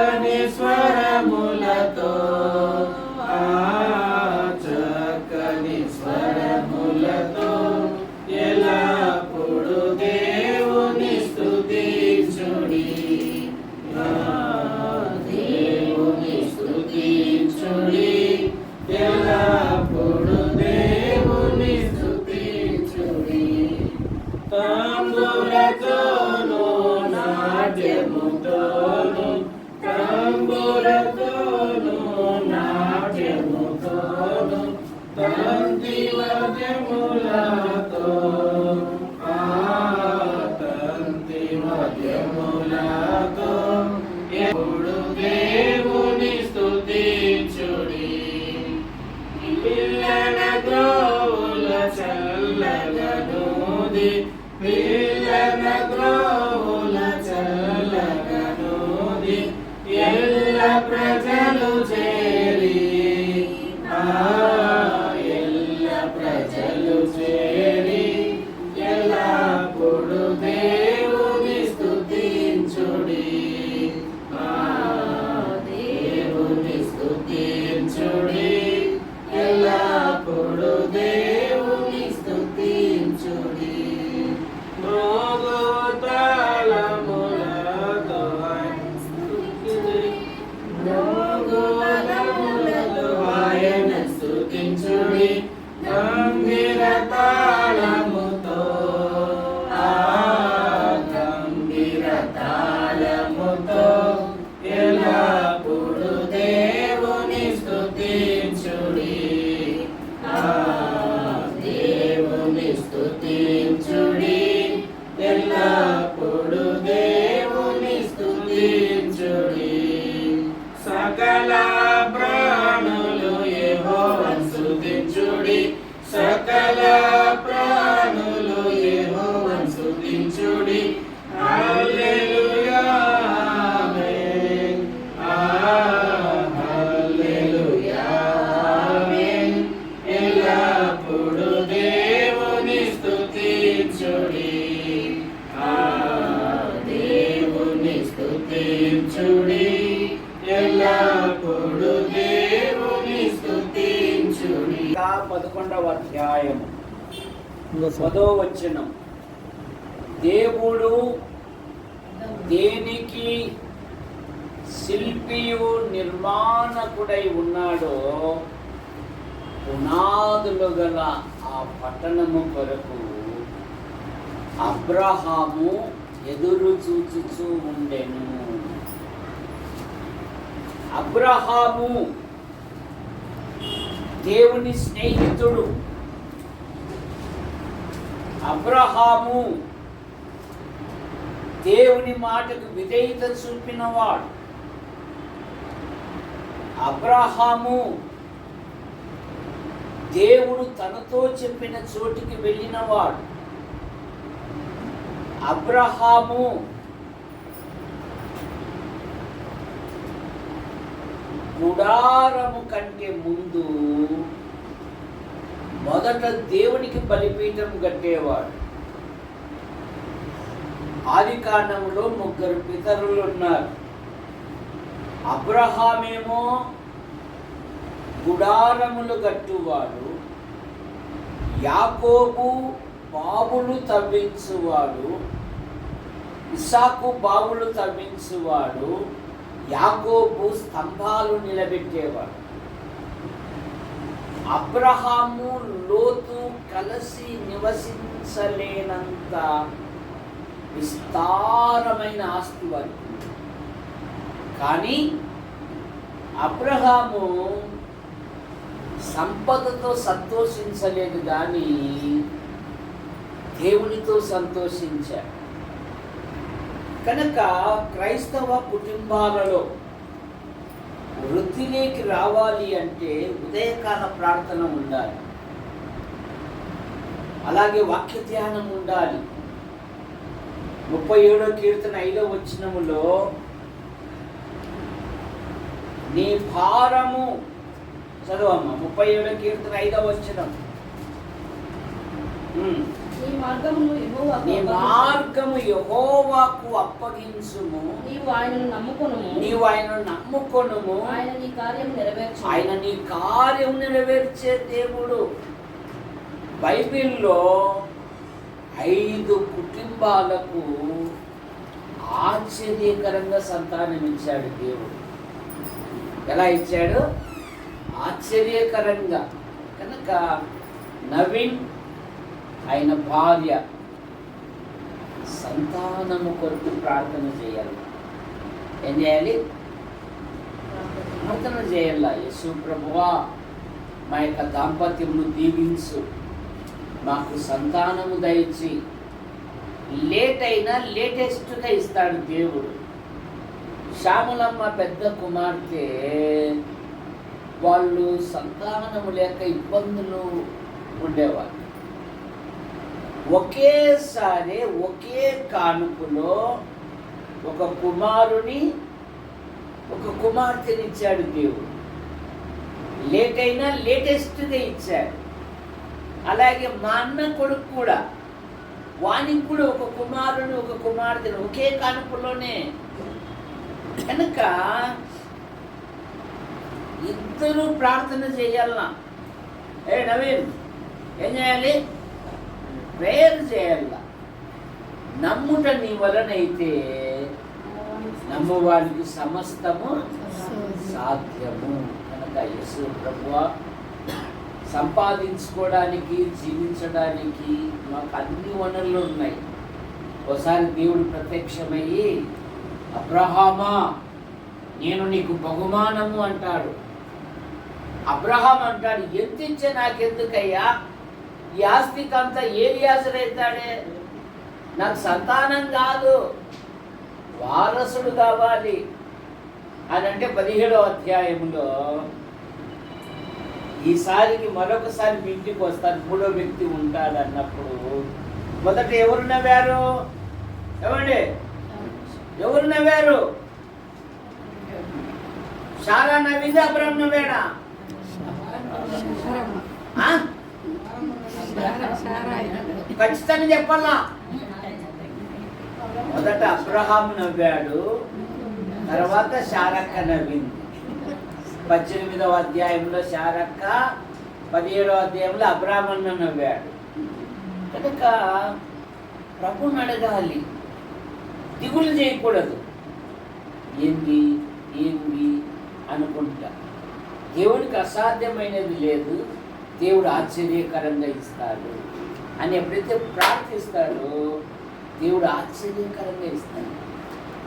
భువనేశ్వరముల స్తుతించుడి ఎల్లప్పుడు దేవుని స్తుతించుడి పదకొండవ అధ్యాయము పదో వచనం. దేవుడు దేనికి శిల్పియు నిర్మాణకుడై ఉన్నాడో పునాదులు గల ఆ పట్టణము కొరకు అబ్రహాము ఎదురు చూచుచూ ఉండెను. అబ్రహాము దేవుని స్నేహితుడు. అబ్రహాము దేవుని మాటకు విధేయత చూపినవాడు. అబ్రహాము దేవుడు తనతో చెప్పిన చోటికి వెళ్ళినవాడు. అబ్రహాము గుడారము కంటే ముందు మొదట దేవునికి బలిపీఠం కట్టేవాడు. ఆది కాండంలో ముగ్గురు పితరులు ఉన్నారు అబ్రహామేమో గుడారములు కట్టువాడు. యాకోబు బావులు తవ్వించువాడు. ఇసాకు బావులు తవ్వించువాడు. యాకోబు స్తంభాలు నిలబెట్టేవాడు. అబ్రహాము లోతు కలిసి నివసించలేనంత విస్తారమైన ఆస్తి వారి కానీ అబ్రహాము సంపదతో సంతోషించలేదు కానీ దేవునితో సంతోషించాడు. కనుక క్రైస్తవ కుటుంబాలలో వృద్ధిలోకి రావాలి అంటే ఉదయకాల ప్రార్థన ఉండాలి. అలాగే వాక్య ధ్యానం ఉండాలి. ముప్పై ఏడో కీర్తన ఐదో వచ్చినములో నీ భారము చదువమ్మ ముప్పై ఏడో కీర్తన ఐదో వచ్చినం నీ. మార్గము యహోవాకు అప్పగించుము. నీవు ఆయనను నమ్ముకొనుము. నీవు ఆయన నమ్ముకొనుము. ఆయన నీ కార్యం నెరవేర్చు ఆయన నీ కార్యం నెరవేర్చే దేవుడు. బైబిల్లో ఐదు కుటుంబాలకు ఆశ్చర్యకరంగా సంతానం ఇచ్చాడు దేవుడు. ఎలా ఇచ్చాడు? ఆశ్చర్యకరంగా. కనుక నవీన్ ఆయన భార్య సంతానము కొరకు ప్రార్థన చేయాలి. ఏం చేయాలి? ప్రార్థన చేయాల. యేసు ప్రభువా మా యొక్క దాంపత్యమును దీవించు. మాకు సంతానము దయచి లేట్ అయినా లేటెస్ట్గా ఇస్తాడు దేవుడు. శ్యామలమ్మ పెద్ద కుమార్తె వాళ్ళు సంతానము లేక ఇబ్బందులు ఉండేవారు ఒకేసారి ఒకే కానుకలో ఒక కుమారుని ఒక కుమార్తెని ఇచ్చాడు దేవుడు. లేట్ అయినా లేటెస్ట్గా ఇచ్చాడు. అలాగే మా అన్న కొడుకు కూడా వానికి కూడా ఒక కుమారుని ఒక కుమార్తెను ఒకే కానుకలోనే. కనుక ఇద్దరు ప్రార్థన చేయాలన్నా. ఏ నవీన్ ఏం చేయాలి? ప్రేయర్ చేయాల నమ్ముట నీ వలనైతే నమ్మువాడికి సమస్తము సాధ్యము. కనుక యశు ప్రభువ సంపాదించుకోవడానికి జీవించడానికి మాకు అన్ని వనరులు ఉన్నాయి. ఒకసారి దేవుడు ప్రత్యక్షమయ్యి అబ్రహామా నేను నీకు బహుమానము అంటాడు. అబ్రహాం అంటాడు ఎంత నాకెందుకయ్యా? ఈ ఆస్తికి అంతా ఏలియాసురైతాడే నాకు సంతానం కాదు. వారసుడు కావాలి. అని అంటే పదిహేడవ అధ్యాయంలో ఈసారికి మరొకసారి మీ ఇంటికి వస్తాను. మూడో వ్యక్తి ఉంటాడు అన్నప్పుడు మొదట ఎవరు నవ్వారు? ఏమండి? ఎవరు నవ్వారు? షారా నవ్వింది అబ్రహం నవ్వాడా? ఖచ్చితంగా చెప్పాలా మొదట అబ్రహాం నవ్వాడు తర్వాత శారక్క నవ్వింది. పద్దెనిమిదవ అధ్యాయంలో శారక్క పదిహేడవ అధ్యాయంలో అబ్రాహ్మణ నవ్వాడు. కనుక ప్రభుని అడగాలి. దిగులు చేయకూడదు. ఏంది ఏంది అనుకుంటా. దేవుడికి అసాధ్యమైనది లేదు. దేవుడు ఆశ్చర్యకరంగా ఇస్తాడు. అని ఎప్పుడైతే ప్రార్థిస్తాడో దేవుడు ఆశ్చర్యకరంగా ఇస్తాడు.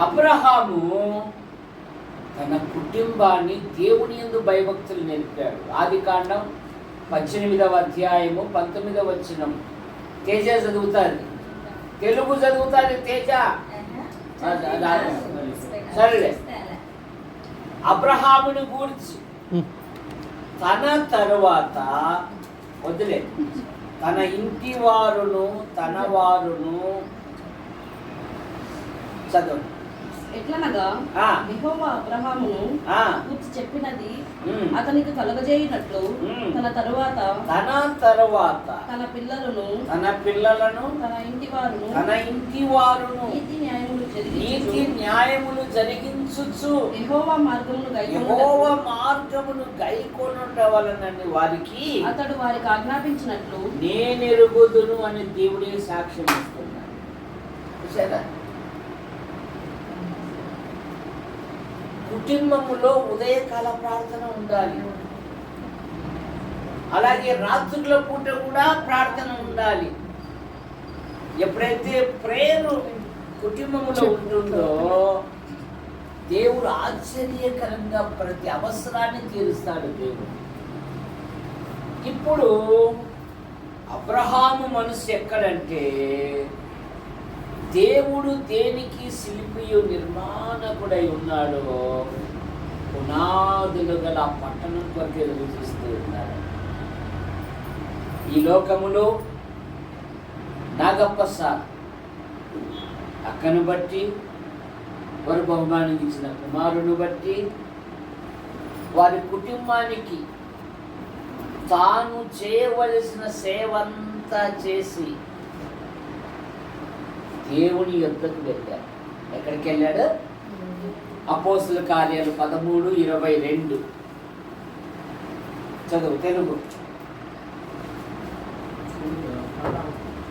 అబ్రహాము తన కుటుంబాన్ని దేవుని ఎందు భయభక్తులు నేర్పాడు ఆది కాండం పద్దెనిమిదవ అధ్యాయము పంతొమ్మిదవ వచనం. తేజ చదువుతాది. తెలుగు చదువుతాది తేజ. సరేలే. అబ్రహాముని గూర్చి తన తరువాత వదిలే తన ఇంటి వారును తన వారును చదువు ఎట్లనగా ఆ. యెహోవా అబ్రహామును ఆ, కూర్చి చెప్పినది. అతనికి కలగజేయనట్లు. తన తరువాత తన తరువాత తన పిల్లలను తన పిల్లలను తన ఇంటి వారును తన ఇంటి వారును నీతి న్యాయములు నీతి న్యాయములు జరిగించుచు యెహోవా మార్గమును యెహోవ మార్గమును గైకొనుట వలనని వారికి అతడు వారికి ఆజ్ఞాపించినట్లు నేనెరుగుదును అని దేవుడే సాక్ష్యం ఇస్తున్నాడు చూసారా కుటుంబములో ఉదయకాల ప్రార్థన ఉండాలి. అలాగే రాత్రుల పూట కూడా ప్రార్థన ఉండాలి. ఎప్పుడైతే ప్రేయర్ కుటుంబంలో ఉంటుందో దేవుడు ఆశ్చర్యకరంగా ప్రతి అవసరాన్ని తీరుస్తాడు దేవుడు. ఇప్పుడు అబ్రహాము మనసు ఎక్కడంటే దేవుడు దేనికి శిల్పియు నిర్మాణకుడై ఉన్నాడో పునాదులు గల పట్టణం కొరకు ఎదురు చూస్తూ ఉన్నాడు ఈ లోకములో నాగప్ప సార్ అక్కను బట్టి వారు బహుమానించిన ఇచ్చిన కుమారుని బట్టి వారి కుటుంబానికి తాను చేయవలసిన సేవంతా చేసి దేవుని యొద్దకు వెళ్ళాడు. ఎక్కడికి వెళ్ళాడు? అపోస్తుల కార్యాలు పదమూడు ఇరవై రెండు. చదువు తెలుగు.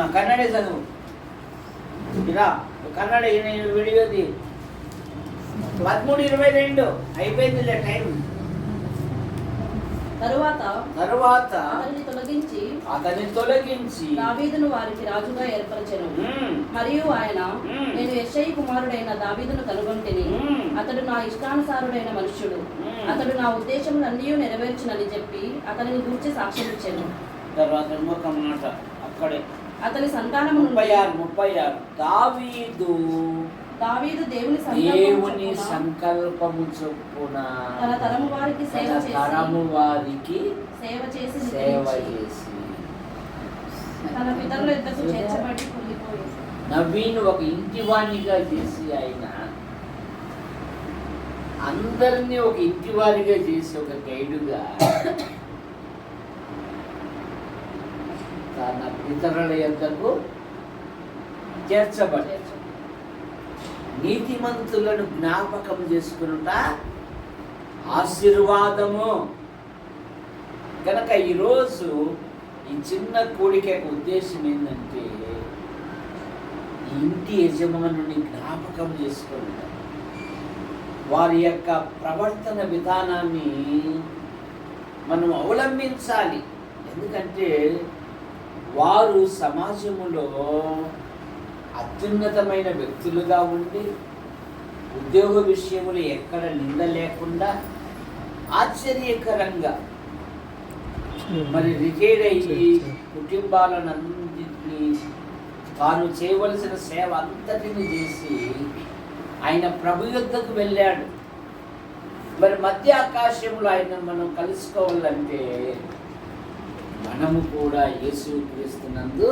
ఆ, కన్నడే చదువు. ఇలా కన్నడ నేను వీడియోది పదమూడు ఇరవై రెండు. అయిపోయిందిలే టైం. తరువాత తరువాత అతన్ని తొలగించి అతన్ని తొలగించి దావీదును వారికి రాజుగా ఏర్పరచెను. మరియు ఆయన. నేను యెషై కుమారుడైన దావీదును కనుగొంటిని. అతడు నా ఇష్టానుసారుడైన మనుష్యుడు. మ్మ్. అతడు నా ఉద్దేశములన్నీ నెరవేర్చునని చెప్పి అతనిని గూర్చి సాక్ష్యం ఇచ్చాను తర్వాత ఇంకొక మాట అక్కడే. అతని సంతానము ముప్పై ఆరు ముప్పై ఆరు. దావీదు దావీదు దేవుని దేవుని సంకల్పము చొప్పున తన తరము వారికి సేవ చేసి తరము వారికి సేవ చేసి సేవ చేసి. తన పితరుల ఇద్దరు చేర్చబడి నవీన్ ఒక ఇంటివాణిగా చేసి ఆయన అందరినీ ఒక ఇంటివారిగా చేసి ఒక గైడుగా తన ఇతరుల యొద్దకు చేర్చబడే నీతిమంతులను జ్ఞాపకం చేసుకునుట ఆశీర్వాదము. కనుక ఈరోజు ఈ చిన్న కోడిక ఉద్దేశం ఏంటంటే ఇంటి యజమానుని జ్ఞాపకం చేసుకుంటాం వారి యొక్క ప్రవర్తన విధానాన్ని మనం అవలంబించాలి. ఎందుకంటే వారు సమాజములో అత్యున్నతమైన వ్యక్తులుగా ఉండి ఉద్యోగ విషయములు ఎక్కడ నింద లేకుండా ఆశ్చర్యకరంగా మరి రిటైర్డ్ అయ్యి కుటుంబాలను తాను చేయవలసిన సేవ అంతటిని చేసి ఆయన ప్రభు యుద్ధకు వెళ్ళాడు. మరి మధ్య ఆకాశంలో ఆయన మనం కలుసుకోవాలంటే మనము కూడా యేసు క్రీస్తునందు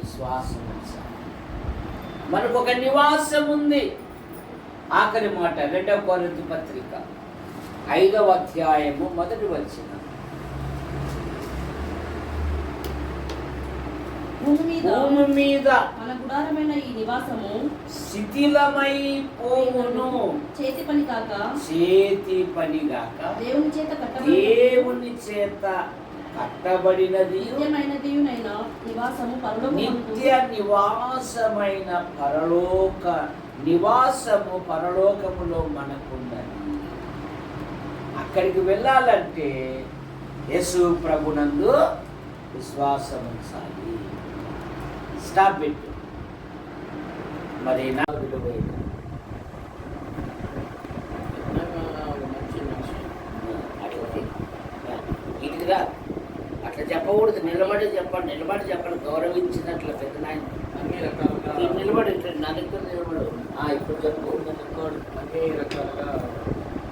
విశ్వాసం మనకు ఒక నివాసం ఉంది. ఆఖరి మాట రెండవ కొరింథీ పత్రిక ఐదవ అధ్యాయము మొదటి వచ్చిన భూమి మీద భూమి మీద మన గుడారమైన ఈ నివాసము శిథిలమైపోవును చేతి పని కాక చేతి పనిగాక దేవుని చేత కట్టబడి దేవుని చేత కట్టబడినది. నిత్యమైనదియునైన నివాసము పరలోకమందు. నిత్య నివాసమైన పరలోక నివాసము పరలోకములో మనకున్నది అక్కడికి వెళ్ళాలంటే యేసు ప్రభునందు విశ్వాసం ఉంచాలి స్టాప్ పెట్టు మరి నా విలువైన రా అట్లా చెప్పకూడదు. నిలబడి చెప్పండి. నిలబడి చెప్పండి. గౌరవించినట్లు పెద్ద నాయన. అన్ని రకాలుగా నిలబడి నా దగ్గర నిలబడు. ఇప్పుడు చెప్పు. నిలబడు. అన్ని రకాలుగా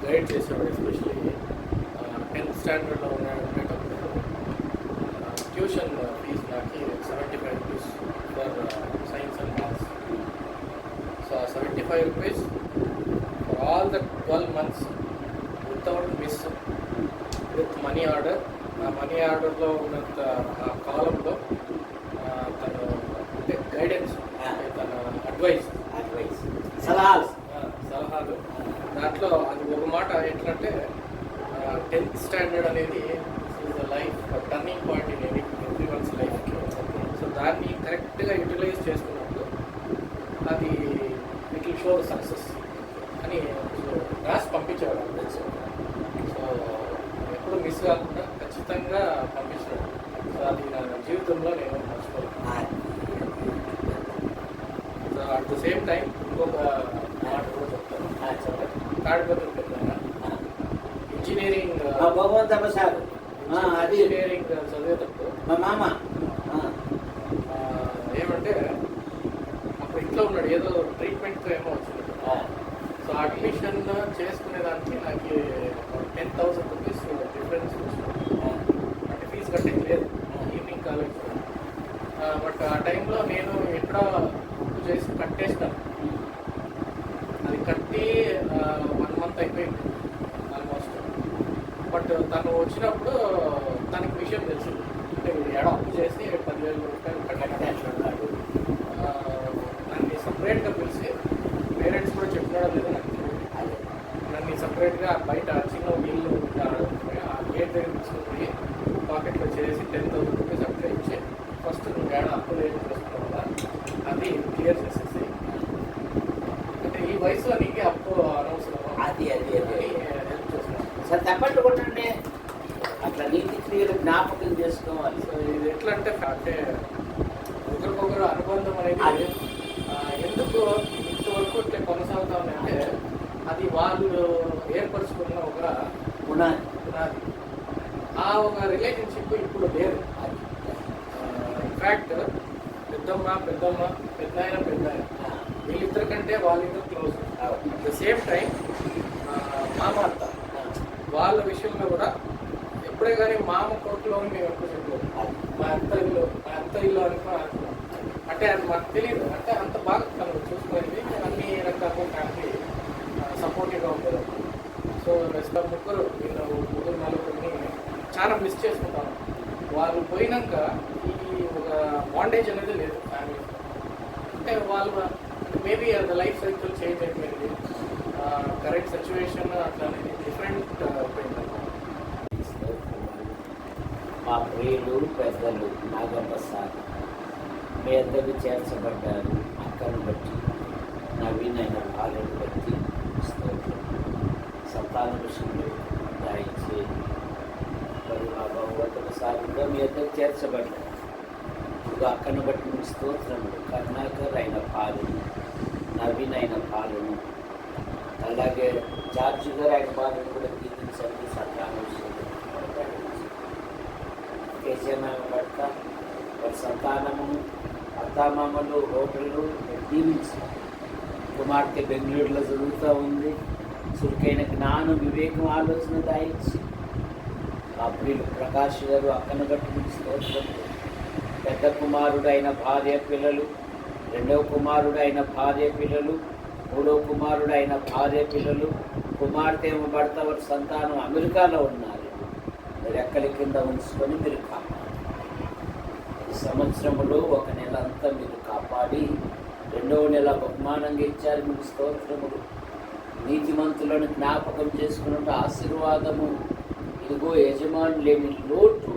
గైడ్ చేసేవాడు ఎస్పెషల్లీ టెన్త్ స్టాండర్డ్లో ఉన్న ఉండేటప్పుడు ట్యూషన్ ఫీజు నాకు seventy five rupees for science and maths so seventy five rupees for all the twelve months without miss with money order ఆ మనీ ఆర్డర్లో ఉన్నంత ఆ కాలంలో తను అంటే గైడెన్స్ తన అడ్వైస్ అడ్వైస్ సలహాలు. సలహాలు. దాంట్లో అది ఒక మాట ఎట్లంటే టెన్త్ స్టాండర్డ్ అనేది is life turning point in any everyone's లైఫ్కి సో దాన్ని కరెక్ట్గా యూటిలైజ్ అది షో సక్సెస్ అని రాసి పంపించేవాడు సో ఎప్పుడు మిస్ కాకుండా ఖచ్చితంగా పంపించాడు. సో అది నా జీవితంలో నేను మర్చిపోలేదు so at the same time ఇంకొక మాట కూడా చెప్తాను. తాడిపత్రి పెద్ద ఇంజనీరింగ్ భగవంత ఆ, అది. ఇంజనీరింగ్ చదివేటప్పుడు మా మామ ఆ, ఆ, ఏమంటే అప్పుడు ఇంట్లో ఉన్నాడు ఏదో ట్రీట్మెంట్ ఏమో వచ్చింది ఆ, సో అడ్మిషన్ చేసుకునేదానికి నాకు టెన్ థౌసండ్ రూపీస్ డిఫరెన్స్ వచ్చింది ఆ, అంటే ఫీజు కట్టేది లేదు ఈవినింగ్ కాలేజ్ బట్ ఆ టైంలో నేను ఎక్కడ బుక్ చేసి కట్టేస్తాను అది కట్టి వన్ మంత్ అయిపోయింది. ఆల్మోస్ట్ బట్ తను వచ్చినప్పుడు తనకి విషయం తెలిసింది అంటే వీడు ఏడ అప్పు చేసి పదివేల రూపాయలు కట్టాడు నన్ను సపరేట్గా పిలిచి పేరెంట్స్ కూడా చెప్పినాడో లేదో నాకు. నన్ను సపరేట్గా బయట చిన్న వీళ్ళు ఆ గేట్ దగ్గర తీసుకుని పాకెట్లో చేసి టెన్ ఇట్లా నీతి క్రియలు జ్ఞాపకం చేసుకోవాలి. సో ఇది ఎట్లా అంటే అంటే ఒకరికొకరు అనుబంధం అనేది ఎందుకు ఇంతవరకు ఇట్లా కొనసాగుతా ఉన్నాయంటే అది వాళ్ళు ఏర్పరచుకున్న ఒక పునాది ఆ ఒక రిలేషన్షిప్ ఇప్పుడు లేదు. ఇన్ఫ్యాక్ట్ పెద్దమ్మ పెద్దమ్మ పెద్ద ఆయన పెద్ద ఆయన వీళ్ళిద్దరి కంటే వాళ్ళిద్దరు క్లోజ్ ద సేమ్ టైం మామ అత్త. వాళ్ళ విషయంలో కూడా ఎప్పుడే కానీ మామ కొడుకులో మేము ఎప్పుడు చెప్పలేదు మా అత్త ఇల్లు మా అత్త ఇల్లు అనుకుని అనుకున్నాం అంటే అది మాకు తెలియదు అంటే అంత బాగా తను చూసుకునేది. అన్ని రకాల ఫ్యామిలీ సపోర్టివ్గా ఉండదు. సో రెస్ట్ ఆఫ్ ముగ్గురు వీళ్ళు ముగ్గురు నలుగురిని చాలా మిస్ చేసుకుంటాను వాళ్ళు పోయినాక ఈ ఒక బాండేజ్ అనేది లేదు ఫ్యామిలీ అంటే వాళ్ళు మేబీ అది లైఫ్ సైకిల్ చేంజ్ అయిపోయింది. కరెక్ట్ సిచ్యువేషన్ అట్లా అనేది డిఫరెంట్ అయిపోయింది మా పెద్దలు పెద్దలు నాగప్రసాద్. మీ ఇద్దరు చేర్చబడ్డారు. అక్కను బట్టి నవీన్ అయిన బాలను బట్టి స్తోత్రం. సంతాన విషయంలో దాయించి మరి మా భగవంతుల సాగుగా మీ ఇద్దరు చేర్చబడ్డారు. ఇప్పుడు అక్కను బట్టి మీ స్తోత్రములు. కర్ణాకర్ అయిన పాలను నవీన్ అయిన పాలను అలాగే జార్జి గారు ఆయన పాలను కూడా దీవించండి సంతాన విషయంలో కేసీఎం పట్ల వారి సంతానము అత్తామామలు హోటళ్ళు దీవించారు కుమార్తె బెంగళూరులో చదువుతూ ఉంది. చురుకైన జ్ఞానం వివేకం ఆలోచన దాయించి. మా ప్రియులు ప్రకాష్ గారు అక్కన గట్టుకుని స్తోత్రం పెద్ద కుమారుడు అయిన భార్య పిల్లలు రెండవ కుమారుడు అయిన భార్య పిల్లలు మూడవ కుమారుడు అయిన భార్య పిల్లలు కుమార్తె భర్త వారి సంతానం అమెరికాలో ఉన్నారు రెక్కల కింద ఉంచుకొని మీరు కాపాడు సంవత్సరములో ఒక నెల అంతా మీరు కాపాడి రెండవ నెల బహుమానంగా ఇచ్చారు మీకు స్తోత్రములు. నీతిమంతులను జ్ఞాపకం చేసుకున్నట్టు ఆశీర్వాదము. ఇదిగో యజమాని లేని లోటు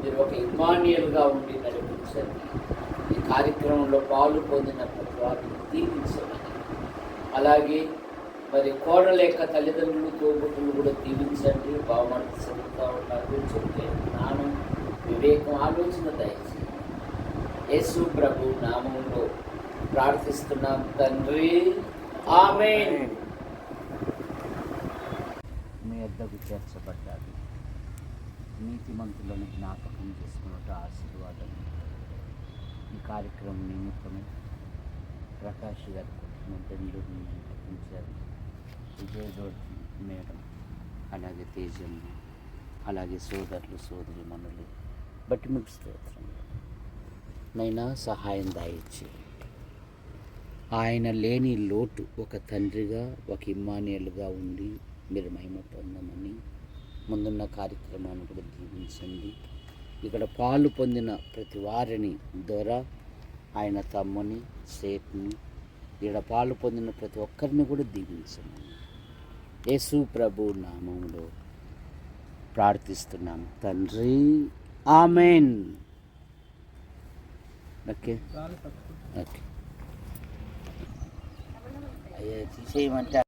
మీరు ఒక ఇమానియల్గా ఉండి నడిపించండి. ఈ కార్యక్రమంలో పాలు పొందిన ప్రతి వారిని దీవించమని. అలాగే మరి కోడల యొక్క తల్లిదండ్రులు తోబుట్టులు కూడా దీవించండి. బావమర్తి చదువుతూ ఉన్నారు చెప్తే జ్ఞానం వివేకం ఆలోచన దయచేసి యేసు ప్రభు నామంలో ప్రార్థిస్తున్నాం తండ్రి. ఆమేన్. మీ వద్దకు చేర్చబడ్డారు నీతిమంతులను జ్ఞాపకం చేసుకున్నట్టు ఆశీర్వాదం. ఈ కార్యక్రమం నిమిత్తమే ప్రకాష్ గారి కుటుంబం బెంగళూరు నుంచి మేడం అలాగే తేజమ్మ అలాగే సోదరులు సోదరి మనులు బట్టి మీకు స్తోత్రం. నైనా సహాయం దాయిచ్చి ఆయన లేని లోటు ఒక తండ్రిగా ఒక ఇమ్మానియల్గా ఉండి మీరు మహిమ పొందమని ముందున్న కార్యక్రమాన్ని కూడా దీవించండి. ఇక్కడ పాలు పొందిన ప్రతి వారిని ద్వారా ఆయన తమ్ముని సేట్ని ఇక్కడ పాలు పొందిన ప్రతి ఒక్కరిని కూడా దీవించమని. యేసు ప్రభు నామంలో ప్రార్థిస్తున్నాం. తండ్రి ఆమెన్. ఓకే. ఓకే. అయ్యా తీసేయమంటే